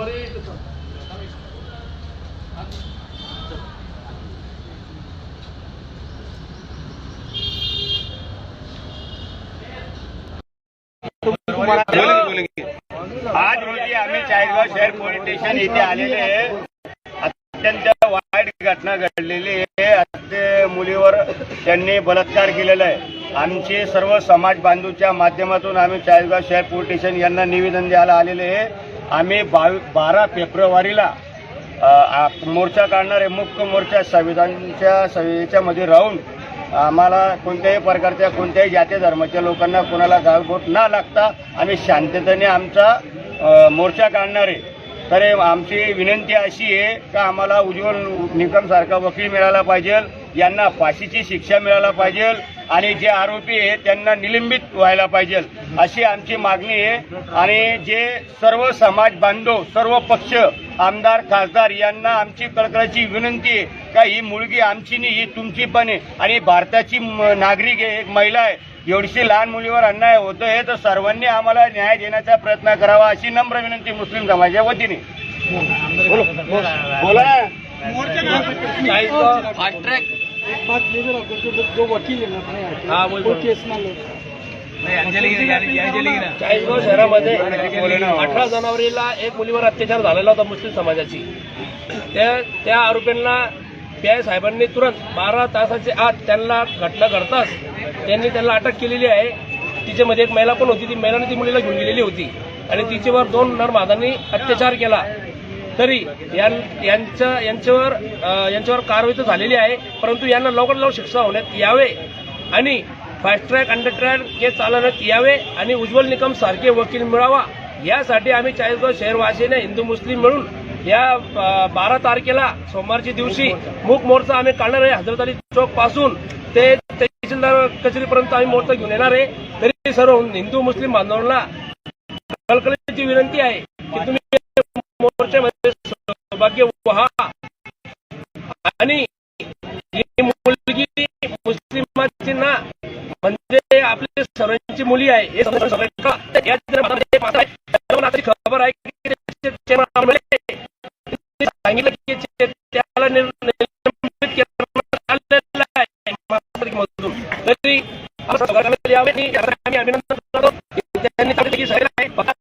आज रोजी आम्ही चाळीसगाव शहर पोलीस स्टेशन येथे आलेले आहे. अत्यंत वाईट घटना घडलेली आहे. मुलीवर त्यांनी बलात्कार केलेला आहे. आमचे सर्व समाज बांधूच्या माध्यमातून आम्ही चाळीसगाव शहर पोलीस स्टेशन यांना निवेदन द्यायला आलेले आहे. आम्ही बावी बारा फेब्रुवारीला आ- मोर्चा काढणारे मुख्य मोर्चा संविधानच्या संविधेच्यामध्ये राहून आम्हाला कोणत्याही प्रकारच्या कोणत्याही जाती धर्माच्या लोकांना कोणाला गाळबोट न लागता आम्ही शांततेने आमचा मोर्चा काढणार आहे. तर आमची विनंती अशी आहे का आम्हाला उज्ज्वल निकमसारखा वकील मिळाला पाहिजे. यांना फाशीची शिक्षा मिळायला पाहिजे. आणि जे आरोपी आहे त्यांना निलंबित व्हायला पाहिजे. अशी आमची मागणी आहे. आणि जे सर्व समाज बांधव सर्व पक्ष आमदार खासदार यांना आमची कळकळाची विनंती आहे का ही मुलगी आमची नाही ही तुमची पण आहे. आणि भारताची म- नागरिक आहे एक महिला आहे. एवढीशी लहान मुलीवर अन्याय होतोय तर सर्वांनी आम्हाला न्याय देण्याचा प्रयत्न करावा अशी नम्र विनंती मुस्लिम समाजाच्या वतीने. बोला. ना. जो वकील आहे ना हाँ, वही वो बोलो। केस ना लो चाळीसगाव शहरामध्ये अठरा जानेवारीला एक मुलीवर अत्याचार झालेला होता मुस्लिम समाजाची. त्या त्या आरोपींना पी आय साहेबांनी तुरंत बारा तासाच्या आत त्यांना घटना घडताच त्यांनी त्यांना अटक केलेली आहे. तिच्यामध्ये एक महिला पण होती. ती महिलाने ती मुलीला घेऊन गेलेली होती. आणि तिच्यावर दोन नरमादांनी अत्याचार केला. तरी यांच्या यांच्यावर यांच्यावर कारवाई तर झालेली आहे परंतु यांना लवकरात लवकर शिक्षा होण्यात यावे आणि fast track under track case चालवण्यात यावे आणि उज्ज्वल निकम सारखे वकील मिळावा. यासाठी आम्ही चाळीसगाव शहरवासीने हिंदू मुस्लिम मिळून या बारा तारखेला सोमवारच्या दिवशी मूक मोर्चा आम्ही काढणार आहे. हजरत अली चौकपासून ते तहसीलदार कचेरीपर्यंत आम्ही मोर्चा घेऊन येणार आहे. तरी सर्व हिंदू मुस्लिम बांधवांना कळकळीची विनंती आहे की तुम्ही आहे. सर्वांना आता खबर आहे की त्याचे chairman आम्हाला त्यांनी सांगितलं की ते- त्याला निर- निलंबित करण्यात आलेलं आहे महापालिकेमधून. तरी आपण सगळ्यांना यावे आणि